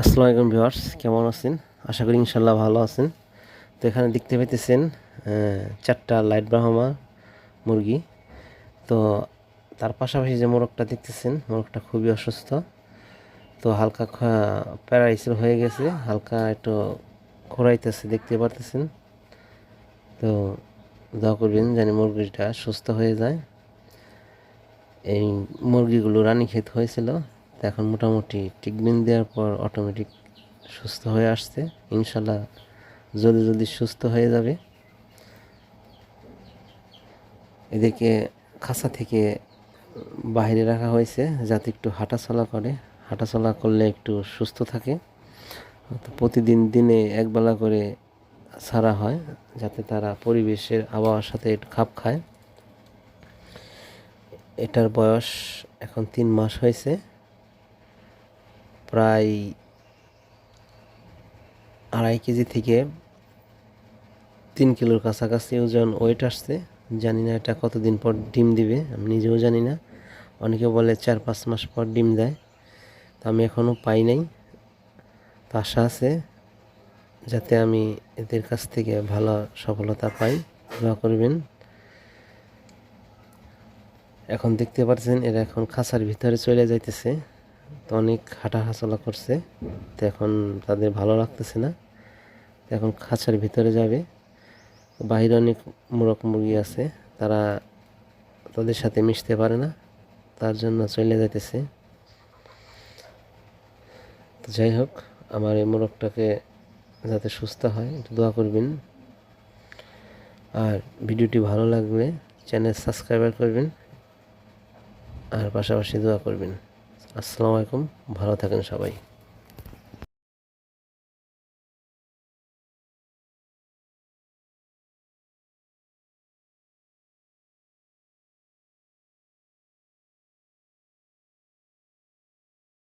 আসসালামু আলাইকুম ভিউয়ার্স, কেমন আছেন? আশা করি ইনশাল্লাহ ভালো আছেন। তো এখানে দেখতে পাইতেছেন চারটা লাইট ব্রাহ্মা মুরগি। তো তার পাশাপাশি যে মোরগটা দেখতেছেন, মোরগটা খুবই অসুস্থ। তো হালকা প্যারাইসিস হয়ে গেছে, হালকা একটু খোরাইতেছে দেখতে পারতেছেন। তো দোয়া করবেন জানি মুরগিটা সুস্থ হয়ে যায়। এই মুরগিগুলো রানীক্ষেত হয়েছিল। তো এখন মোটামুটি ট্রিটমেন্ট দেওয়ার পর অটোমেটিক সুস্থ হয়ে আসছে। ইনশাল্লাহ জলদি জলদি সুস্থ হয়ে যাবে। এদেরকে খাঁচা থেকে বাইরে রাখা হয়েছে যাতে একটু হাঁটাচলা করে। হাঁটাচলা করলে একটু সুস্থ থাকে। তো প্রতিদিন দিনে একবেলা করে ছাড়া হয় যাতে তারা পরিবেশের আবহাওয়ার সাথে খাপ খায়। এটার বয়স এখন তিন মাস হয়েছে। প্রায় আড়াই কেজি থেকে তিন কিলোর কাছাকাছি ওজন ওয়েট আসছে। জানি না এটা কতদিন পর ডিম দিবে, আমি নিজেও জানি না। অনেকে বলে চার পাঁচ মাস পর ডিম দেয়, তো আমি এখনও পাই নাই। তো আশা আছে যাতে আমি এদের কাছ থেকে ভালো সফলতা পাই। দোয়া করবেন। এখন দেখতে পাচ্ছেন এরা এখন খাঁচার ভিতরে চলে যাইতেছে। তো অনেক হাঁটা হাঁচলা করছে। তো এখন তাদের ভালো লাগতেছে না। তো এখন খাঁচার ভিতরে যাবে। বাইরে অনেক মোরগ মুরগি আছে। তারা তাদের সাথে মিশতে পারে না। তার জন্য চলে যাইতেছে। তো যাই হোক, আমার এই মোরগটাকে যাতে সুস্থ হয়, একটু দোয়া করবেন। আর ভিডিওটি ভালো লাগলে চ্যানেল সাবস্ক্রাইবার করবেন। আর পাশাপাশি দোয়া করবেন। আসসালামু আলাইকুম ভালো থাকেন সবাই।